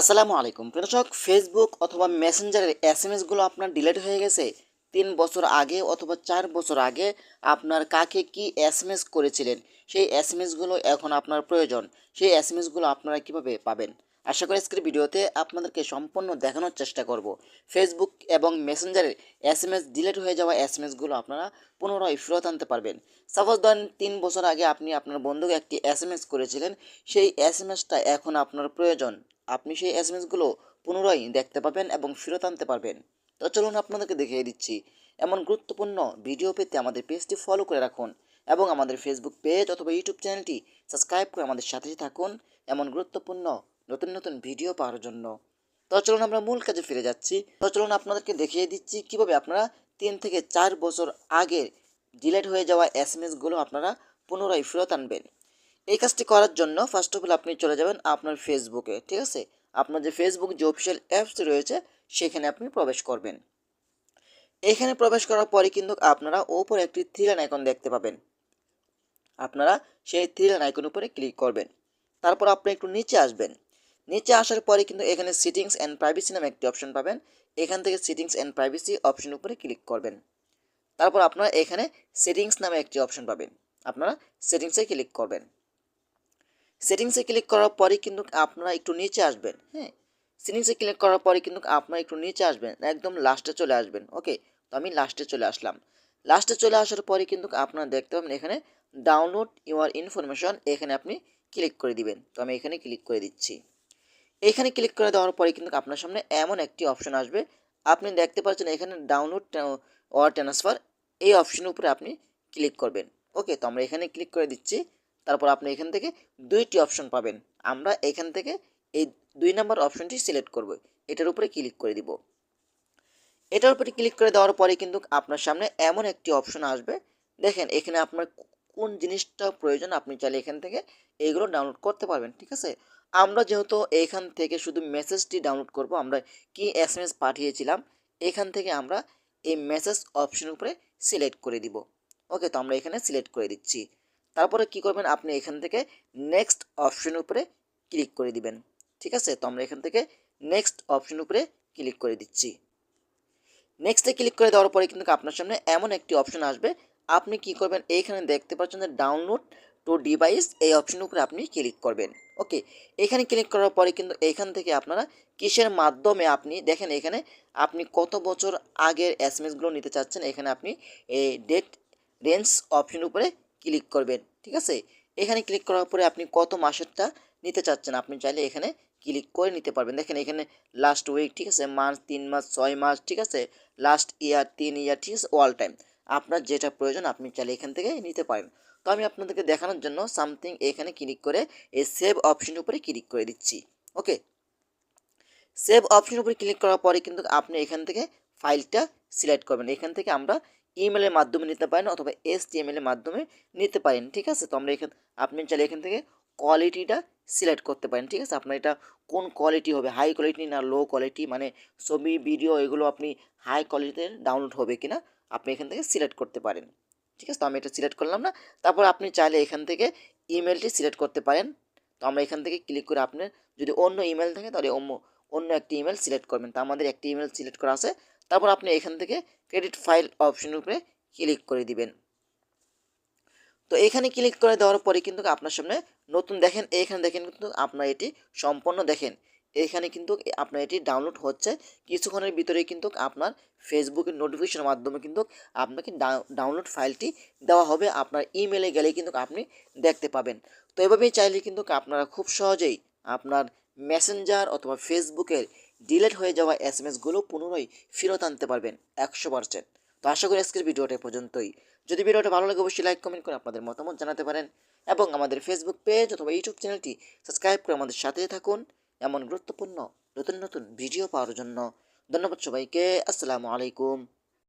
আসসালামু আলাইকুম। দর্শক ফেসবুক অথবা মেসেঞ্জারের এস এম এসগুলো আপনার ডিলেট হয়ে গেছে। তিন বছর আগে অথবা চার বছর আগে আপনার কাকে কি এস এম এস করেছিলেন, সেই এস এম এসগুলো এখন আপনার প্রয়োজন। সেই এস এম এসগুলো আপনারা কীভাবে পাবেন? আশা করি আজকের ভিডিওতে আপনাদেরকে সম্পূর্ণ দেখানোর চেষ্টা করব। ফেসবুক এবং মেসেঞ্জারের এস এম এস ডিলেট হয়ে যাওয়া এস এম এসগুলো আপনারা পুনরায় ফেরত আনতে পারবেন। সাপোজ ধরেন, তিন বছর আগে আপনি আপনার বন্ধুকে একটি এস এম এস করেছিলেন, সেই এস এম এসটা এখন আপনার প্রয়োজন। আপনি সেই এস এম এসগুলো পুনরায় দেখতে পাবেন এবং ফেরত আনতে পারবেন। তো চলুন আপনাদেরকে দেখিয়ে দিচ্ছি। এমন গুরুত্বপূর্ণ ভিডিও পেতে আমাদের পেজটি ফলো করে রাখুন এবং আমাদের ফেসবুক পেজ অথবা ইউটিউব চ্যানেলটি সাবস্ক্রাইব করে আমাদের সাথে থাকুন এমন গুরুত্বপূর্ণ নতুন নতুন ভিডিও পাওয়ার জন্য। তো চলুন আমরা মূল কাজে ফিরে যাচ্ছি। তো চলুন আপনাদেরকে দেখিয়ে দিচ্ছি কীভাবে আপনারা তিন থেকে চার বছর আগে ডিলেট হয়ে যাওয়া এস এম এসগুলো আপনারা পুনরায় ফেরত আনবেন। এই কাজটি করার জন্য ফার্স্ট অফ অল আপনি চলে যাবেন আপনার ফেসবুকে ঠিক আছে? আপনার যে ফেসবুক যে অফিসিয়াল অ্যাপস রয়েছে, সেখানে আপনি প্রবেশ করবেন। এখানে প্রবেশ করার পরে কিন্তু আপনারা ওপরে একটি থ্রি লাইন আইকন দেখতে পাবেন। আপনারা সেই থ্রি লাইন আইকন উপরে ক্লিক করবেন। তারপর আপনি একটু নিচে আসবেন। নিচে আসার পরে কিন্তু এখানে সিটিংস অ্যান্ড প্রাইভেসি নামে একটি অপশন পাবেন। এখান থেকে সিটিংস অ্যান্ড প্রাইভেসি অপশন উপরে ক্লিক করবেন। তারপর আপনারা এখানে সেটিংস নামে একটি অপশন পাবেন। আপনারা সেটিংসে ক্লিক করবেন। সেটিংসে ক্লিক করার পরে কিন্তু আপনারা একটু নিচে আসবেন হ্যাঁ? সেটিংসে ক্লিক করার পরে কিন্তু আপনারা একটু নিচে আসবেন, একদম লাস্টে চলে আসবেন ওকে তো আমি লাস্টে চলে আসলাম। লাস্টে চলে আসার পরে কিন্তু আপনারা দেখতে পাবেন এখানে ডাউনলোড ইউর ইনফরমেশন এখানে আপনি ক্লিক করে দিবেন। তো আমি এখানে ক্লিক করে দিচ্ছি। এখানে ক্লিক করে দেওয়ার পরে কিন্তু আপনার সামনে এমন একটি অপশন আসবে। আপনি দেখতে পাচ্ছেন এখানে ডাউনলোড ওয়ার ট্রান্সফার এই অপশনের উপরে আপনি ক্লিক করবেন ওকে তো আমরা এখানে ক্লিক করে দিচ্ছি। তারপর আপনি এখান থেকে দুইটি অপশন পাবেন। আমরা এখান থেকে এই দুই নাম্বার অপশনটি সিলেক্ট করব। এটার উপরে ক্লিক করে দিব। এটার উপরে ক্লিক করে দেওয়ার পরে কিন্তু আপনার সামনে এমন একটি অপশন আসবে। দেখেন, এখানে আপনার কোন জিনিসটা প্রয়োজন আপনি চাইলে এখান থেকে এইগুলো ডাউনলোড করতে পারবেন, ঠিক আছে? আমরা যেহেতু এখান থেকে শুধু মেসেজটি ডাউনলোড করব, আমরা কি এস এম এস পাঠিয়েছিলাম, এখান থেকে আমরা এই মেসেজ অপশন উপরে সিলেক্ট করে দিব। ওকে তো আমরা এখানে সিলেক্ট করে দিচ্ছি। তারপরে কি করবেন? আপনি এখান থেকে নেক্সট অপশন উপরে ক্লিক করে দিবেন। ঠিক আছে? তো আমরা এখান থেকে নেক্সট অপশন উপরে ক্লিক করে দিচ্ছি। নেক্সটে ক্লিক করে দেওয়ার পরে কিন্তু আপনার সামনে এমন একটি অপশন আসবে। আপনি কি করবেন? এইখানে দেখতে পাচ্ছেন যে ডাউনলোড টু ডিভাইস এই অপশন উপরে আপনি ক্লিক করবেন। ওকে এখানে ক্লিক করার পরে কিন্তু এখান থেকে আপনারা কিসের মাধ্যমে আপনি, দেখেন এখানে আপনি কত বছর আগের এস এম এসগুলো নিতে চাচ্ছেন? এখানে আপনি এই ডেট রেঞ্জ অপশন উপরে ক্লিক করবেন, ঠিক আছে? এখানে ক্লিক করার পরে আপনি কত মাসেরটা নিতে চাচ্ছেন, আপনি চাইলে এখানে ক্লিক করে নিতে পারবেন। দেখেন এখানে লাস্ট উইক ঠিক আছে? মাস তিন মাস, ছয় মাস, ঠিক আছে? লাস্ট ইয়ার তিন ইয়ার ঠিক আছে? অল টাইম আপনার যেটা প্রয়োজন, আপনি চাইলে এখান থেকে নিতে পারেন। তো আমি আপনাদেরকে দেখানোর জন্য সামথিং এখানে ক্লিক করে এই সেভ অপশন উপরে ক্লিক করে দিচ্ছি, ওকে? সেভ অপশন উপরে ক্লিক করার পরে কিন্তু আপনি এখান থেকে ফাইলটা সিলেক্ট করবেন। এখান থেকে আমরা ইমেলের মাধ্যমে নিতে পারেন অথবা এস এর মাধ্যমে নিতে পারেন, ঠিক আছে? তো আমরা এখান, আপনি চাইলে এখান থেকে কোয়ালিটিটা সিলেক্ট করতে পারেন, ঠিক আছে? আপনার এটা কোন কোয়ালিটি হবে? হাই কোয়ালিটি না লো কোয়ালিটি মানে ছবি ভিডিও এগুলো আপনি হাই কোয়ালিটিতে ডাউনলোড হবে কিনা? আপনি এখান থেকে সিলেক্ট করতে পারেন, ঠিক আছে? তো আমি এটা সিলেক্ট করলাম না। তারপর আপনি চাইলে এখান থেকে ইমেলটি সিলেক্ট করতে পারেন। তো আমরা এখান থেকে ক্লিক করে আপনার যদি অন্য ইমেল থাকে, তাহলে অন্য অন্য একটি ইমেল সিলেক্ট করবেন। তো আমাদের একটি ইমেল সিলেক্ট করা আছে। তারপর আপনি এখান থেকে ক্রেডিট ফাইল অপশনের উপরে ক্লিক করে দিবেন। তো এখানে ক্লিক করে দেওয়ার পরে কিন্তু আপনার সামনে নতুন দেখেন, এখানে দেখেন কিন্তু আপনার এটি সম্পূর্ণ দেখেন। এখানে কিন্তু আপনার এটি ডাউনলোড হচ্ছে। কিছুক্ষণের ভিতরে কিন্তু আপনার ফেসবুকের নোটিফিকেশনের মাধ্যমে কিন্তু আপনাকে ডাউনলোড ফাইলটি দেওয়া হবে। আপনার ইমেলে গেলে কিন্তু আপনি দেখতে পাবেন। তো এভাবেই চাইলে কিন্তু আপনারা খুব সহজেই আপনার মেসেঞ্জার অথবা ফেসবুকের ডিলেট হয়ে যাওয়া এস এম এসগুলো পুনরায় ফেরত আনতে পারবেন একশো পার্সেন্ট। তো আশা করি আজকের ভিডিওটা পর্যন্তই। যদি ভিডিওটা ভালো লাগে, অবশ্যই লাইক কমেন্ট করে আপনাদের মতামত জানাতে পারেন এবং আমাদের ফেসবুক পেজ অথবা ইউটিউব চ্যানেলটি সাবস্ক্রাইব করে আমাদের সাথে থাকুন এমন গুরুত্বপূর্ণ নতুন নতুন ভিডিও পাওয়ার জন্য। ধন্যবাদ সবাইকে। আসসালামু আলাইকুম।